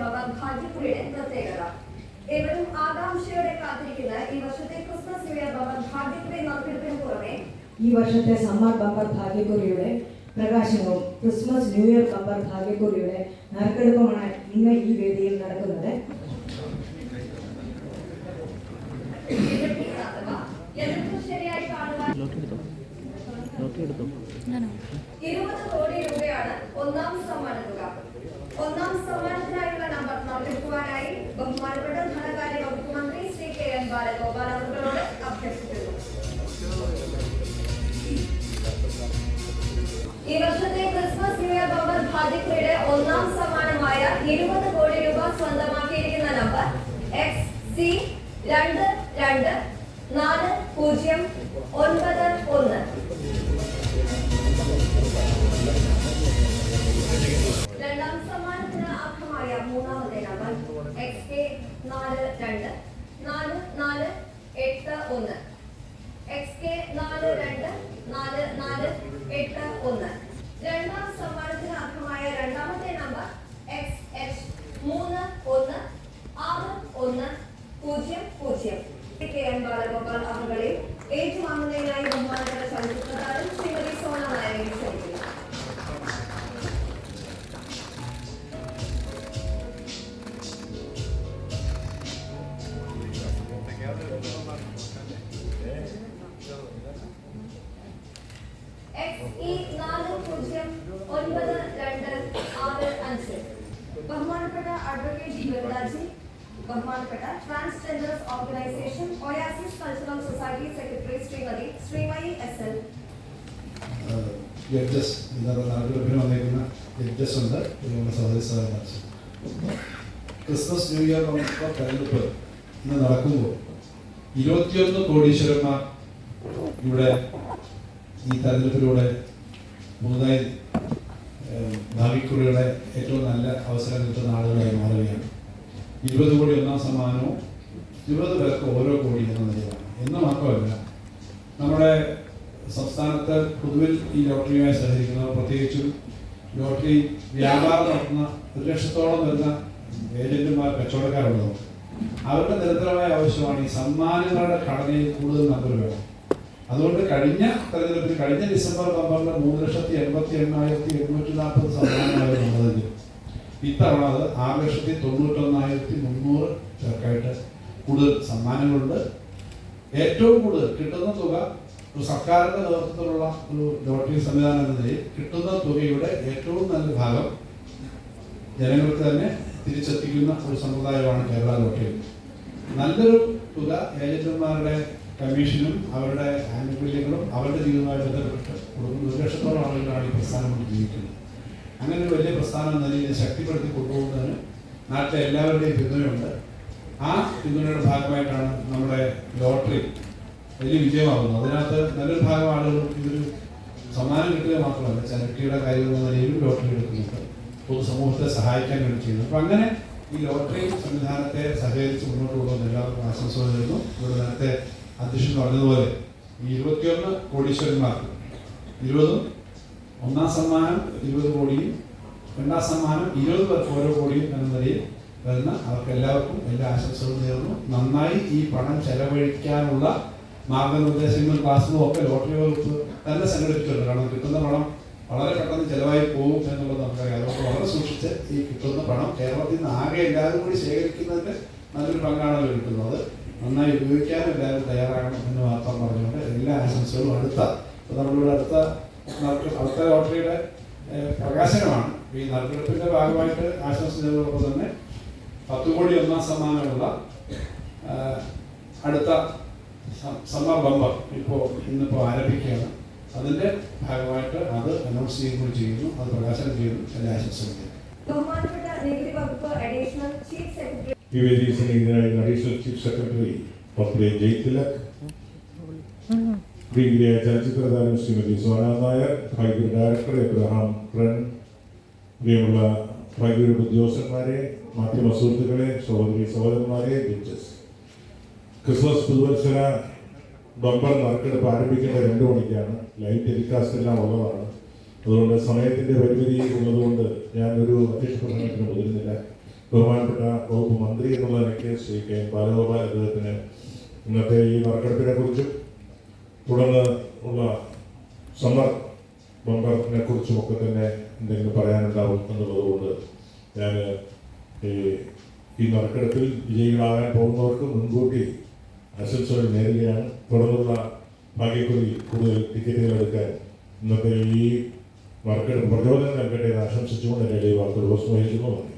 ബബ ഭാഗ്യക്കുറിയുടെ പ്രത്യേകത. ഏവരും ആകാംക്ഷയോടെ കാത്തിരിക്കുന്ന ഈ വർഷത്തെ ക്രിസ്മസ് ന്യൂ ഇയർ ഭാഗ്യക്കുറി നറുക്കെടുപ്പിന് പുറമെ ഈ വർഷത്തെ സമ്മർ ബമ്പർ ഭാഗ്യക്കുറിയുടെ പ്രകാശനവും ക്രിസ്മസ് ന്യൂ ഇയർ ബമ്പർ ഭാഗ്യക്കുറിയുടെ നറുക്കെടുപ്പുമാണ് ഇന്ന് ഈ വേദിയിൽ നടക്കുന്നത്. ശരിയായി കാണുക രൂപയാണ് ഒന്നാം സമ്മാന തുക ഒന്നാം സമ്മാനത്തിനായുള്ള നമ്പർ ഉറപ്പാക്കുവാനായി ബഹുമാനപ്പെട്ട ധനകാര്യ വകുപ്പ് മന്ത്രി ശ്രീ കെ എൻ ബാലഗോപാൽ അവர்களോട് അഭ്യർത്ഥിക്കുന്നു. ഈ വർഷത്തെ ക്രിസ്മസ് ന്യൂ ഇയർ ബമ്പർ ഭാഗ്യക്രിയുടെ ഒന്നാം സമ്മാനമായ ഇരുപത് കോടി രൂപ സ്വന്തമാക്കിയിരിക്കുന്ന നമ്പർ എക്സ് സി രണ്ട് രണ്ട് നാല് പൂജ്യം ഒൻപത് നാല് രണ്ട്. നാല് നാല് എട്ട് ഒന്ന്. എക്സ് കെ നാല് രണ്ട് നാല് നാല് എട്ട് ഒന്ന്. രണ്ടാം സമ്മാനത്തിന് അർഹമായ രണ്ടാമത്തെ നമ്പർ എക്സ് എച്ച് മൂന്ന് ഒന്ന് ആറ് ഒന്ന് പൂജ്യം പൂജ്യം. കെ എൻ ബാലഗോപാൽ അവകളെ ഏറ്റുവാങ്ങുന്നതിനായി ബഹുമാനപ്പെട്ട ചലച്ചിത്ര താരം ശ്രീമതി ഒൻപത് രണ്ട് ആറ് അഞ്ച്. ബഹുമാനപ്പെട്ട അഡ്വക്കേറ്റ് ജീവൻദാജി ബഹുമാനപ്പെട്ട transgenders organisation oasis cultural society secretary Shrimati Sreemayi S L. Judges ഇന്നത്തെ നാട്ടിലൊക്കെ വന്നിരിക്കുന്ന ജഡ്ജസ് ഉണ്ട്. നമ്മുടെ സഹോദരി സഹോദരൻ ക്രിസ്മസ് ന്യൂ ഇയർ നമുക്ക് തെരഞ്ഞെടുപ്പ് ഇന്ന് നടക്കുമ്പോൾ ഇരുപത്തിയൊന്ന് കോടീശ്വരന്മാർ ഇവിടെ ഈ തെരഞ്ഞെടുപ്പിലൂടെ പുതുതായി ഏഹ്, ഭാവിക്കുറിയുടെ ഏറ്റവും നല്ല അവസരം കിട്ടുന്ന ആളുകളായി മാറുകയാണ്. ഇരുപത് കോടി ഒന്നാം സമ്മാനവും ഇരുപത് പേർക്ക് ഓരോ കോടി എന്ന നിലയിലാണ്. എന്ന് മാത്രമല്ല നമ്മുടെ സംസ്ഥാനത്ത് പൊതുവിൽ ഈ ലോട്ടറിയുമായി സഹകരിക്കുന്നവർ പ്രത്യേകിച്ചും ലോട്ടറി വ്യാപാരം നടത്തുന്ന ഒരു ലക്ഷത്തോളം വരുന്ന ഏജന്റുമാർ കച്ചവടക്കാരുള്ളതും അവരുടെ നിരന്തരമായ ആവശ്യമാണ് ഈ സമ്മാനങ്ങളുടെ ഘടനയിൽ കൂടുതൽ നമ്പർ വേണം. അതുകൊണ്ട് കഴിഞ്ഞ തെരഞ്ഞെടുപ്പിൽ കഴിഞ്ഞ ഡിസംബർ നവംബറിൽ മൂന്ന് ലക്ഷത്തി എൺപത്തി എണ്ണായിരത്തി എണ്ണൂറ്റി നാൽപ്പത് സമ്മാനമായിരുന്നു ഉള്ളതെങ്കിൽ ഇത്തവണ അത് ആറ് ലക്ഷത്തി തൊണ്ണൂറ്റൊന്നായിരത്തി മുന്നൂറ് പേർക്കായിട്ട് കൂടുതൽ സമ്മാനങ്ങളുണ്ട്. ഏറ്റവും കൂടുതൽ കിട്ടുന്ന തുക ഒരു സർക്കാരിന്റെ നേതൃത്വത്തിലുള്ള ഒരു ലോട്ടറി സംവിധാനം എന്ന നിലയിൽ കിട്ടുന്ന തുകയുടെ ഏറ്റവും നല്ല ഭാഗം ജനങ്ങൾക്ക് തന്നെ തിരിച്ചെത്തിക്കുന്ന ഒരു സമ്പ്രദായമാണ് കേരള ലോട്ടറി. നല്ലൊരു തുക ഏജന്റുമാരുടെ കമ്മീഷനും അവരുടെ ആനുകൂല്യങ്ങളും അവരുടെ ജീവിതവുമായി ബന്ധപ്പെട്ട് ഒരു ലക്ഷത്തോളം ആളുകളാണ് ഈ പ്രസ്ഥാനം കൊണ്ട് ജീവിക്കുന്നത്. അങ്ങനെ ഒരു വലിയ പ്രസ്ഥാനം നിലയിൽ ശക്തിപ്പെടുത്തി കൊണ്ടുപോകുന്നതിന് നാട്ടിലെ എല്ലാവരുടെയും പിന്തുണയുണ്ട്. ആ പിന്തുണയുടെ ഭാഗമായിട്ടാണ് നമ്മുടെ ലോട്ടറി വലിയ വിജയമാകുന്നത്. അതിനകത്ത് നല്ലൊരു ഭാഗം ആളുകൾ ഇതൊരു സമ്മാനം കിട്ടുക മാത്രമല്ല ചരക്കിയുടെ കാര്യം എന്ന നിലയിലും ലോട്ടറി എടുക്കുന്നുണ്ട്. പൊതുസമൂഹത്തെ സഹായിക്കാൻ വേണ്ടി ചെയ്യുന്നു. അപ്പം അങ്ങനെ ഈ ലോട്ടറി സംവിധാനത്തെ സഹകരിച്ച് മുന്നോട്ട് കൊണ്ടുവന്ന് എല്ലാവർക്കും ആശംസകൾ നേരുന്നു. ഇവിടെ നേരത്തെ അധ്യക്ഷൻ പറഞ്ഞതുപോലെ ഈ ഇരുപത്തിയൊന്ന് കോടീശ്വരന്മാർക്ക്. ഇരുപതും ഒന്നാം സമ്മാനം ഇരുപത് കോടിയും രണ്ടാം സമ്മാനം ഇരുപത് പേർക്ക് ഓരോ കോടിയും എന്ന നിലയിൽ വരുന്ന അവർക്ക് എല്ലാവർക്കും എല്ലാ ആശംസകളും നേർന്നു. നന്നായി ഈ പണം ചെലവഴിക്കാനുള്ള മാർഗനിർദ്ദേശങ്ങൾ ക്ലാസ്സുകളും ഒക്കെ ലോട്ടറി വകുപ്പ് തന്നെ സംഘടിപ്പിച്ചിട്ടുണ്ട്. കാരണം കിട്ടുന്ന പണം വളരെ പെട്ടെന്ന് ചെലവായി പോകും എന്നുള്ളത് നമുക്കറിയാം. അതുകൊണ്ട് വളരെ സൂക്ഷിച്ച് ഈ കിട്ടുന്ന പണം കേരളത്തിൽ നിന്ന് ആകെ എല്ലാവരും കൂടി ശേഖരിക്കുന്നതിന്റെ നല്ലൊരു പങ്കാണല്ലോ കിട്ടുന്നത്. നന്നായി ഉപയോഗിക്കാനും എല്ലാവരും തയ്യാറാകണം എന്ന് മാത്രം പറഞ്ഞുകൊണ്ട് എല്ലാ ആശംസകളും അടുത്ത നമ്മളിവിടെ അടുത്ത അടുത്ത ലോട്ടറിയുടെ പ്രകാശനമാണ്. ഈ നറുക്കെടുപ്പിന്റെ ഭാഗമായിട്ട് ആശംസ ചെയ്തതോടൊപ്പം തന്നെ പത്ത് കോടി ഒന്നാം സമ്മാനമുള്ള അടുത്ത സമ്മർ ബമ്പർ ഇപ്പോൾ ഇന്നിപ്പോൾ ആരംഭിക്കുകയാണ്. അതിന്റെ ഭാഗമായിട്ട് അത് അനൗൺസ് ചെയ്യുകയും ചെയ്യുന്നു അത് പ്രകാശനം ചെയ്യുന്നു. എല്ലാ ആശംസകളും ബഹുമാനപ്പെട്ട നികുതി വകുപ്പ് അഡീഷണൽ ചീഫ് സെക്രട്ടറി ഈ വേദിയിൽ സ്നേഹിതനായ അഡീഷണൽ ചീഫ് സെക്രട്ടറി പത്രിയ ജയ്തിലക് പ്രിയ ചലച്ചിത്ര താരം Shrimati Sona Nair fibre director Abraham ക്രൺ പ്രിയമുള്ള ഫൈബർ ഉദ്യോഗസ്ഥന്മാരെ മാധ്യമ സുഹൃത്തുക്കളെ സഹോദരി സഹോദരന്മാരെ ജഡ്ജസ്. ക്രിസ്മസ് പുതുവത്സര ബമ്പർ നറുക്കെടുപ്പ് ആരംഭിക്കേണ്ട രണ്ട് മണിക്കാണ്. ലൈവ് ടെലികാസ്റ്റ് എല്ലാം ഉള്ളതാണ്. അതുകൊണ്ട് സമയത്തിന്റെ പരിമിതി ഉള്ളതുകൊണ്ട് ഞാൻ ഒരു അധ്യക്ഷ പ്രസംഗത്തിന് മുതിരുന്നില്ല. ബഹുമാനപ്പെട്ട വകുപ്പ് മന്ത്രി എന്നുള്ള നിലയ്ക്ക് ശ്രീ കെ. ബാലഗോപാൽ അദ്ദേഹത്തിന് ഇന്നത്തെ ഈ നറുക്കെടുപ്പിനെ കുറിച്ചും തുടർന്ന് ഉള്ള സമ്മർ ബമ്പറിനെ കുറിച്ചുമൊക്കെ തന്നെ എന്തെങ്കിലും പറയാനുണ്ടാവും എന്നുള്ളതുകൊണ്ട് ഞാൻ ഈ ഈ നറുക്കെടുപ്പിൽ വിജയികളാകാൻ പോകുന്നവർക്ക് മുൻകൂട്ടി ആശംസകൾ നേരുകയാണ്. തുടർന്നുള്ള ഭാഗ്യക്കുറി കൂടുതൽ ടിക്കറ്റുകൾ എടുക്കാൻ ഇന്നത്തെ ഈ നറുക്കെടുപ്പ് പ്രചോദനം നൽകട്ടെ എന്ന് ആശംസിച്ചുകൊണ്ട് എന്റെ വാർത്തകൾ വഹിക്കുന്നു നന്ദി.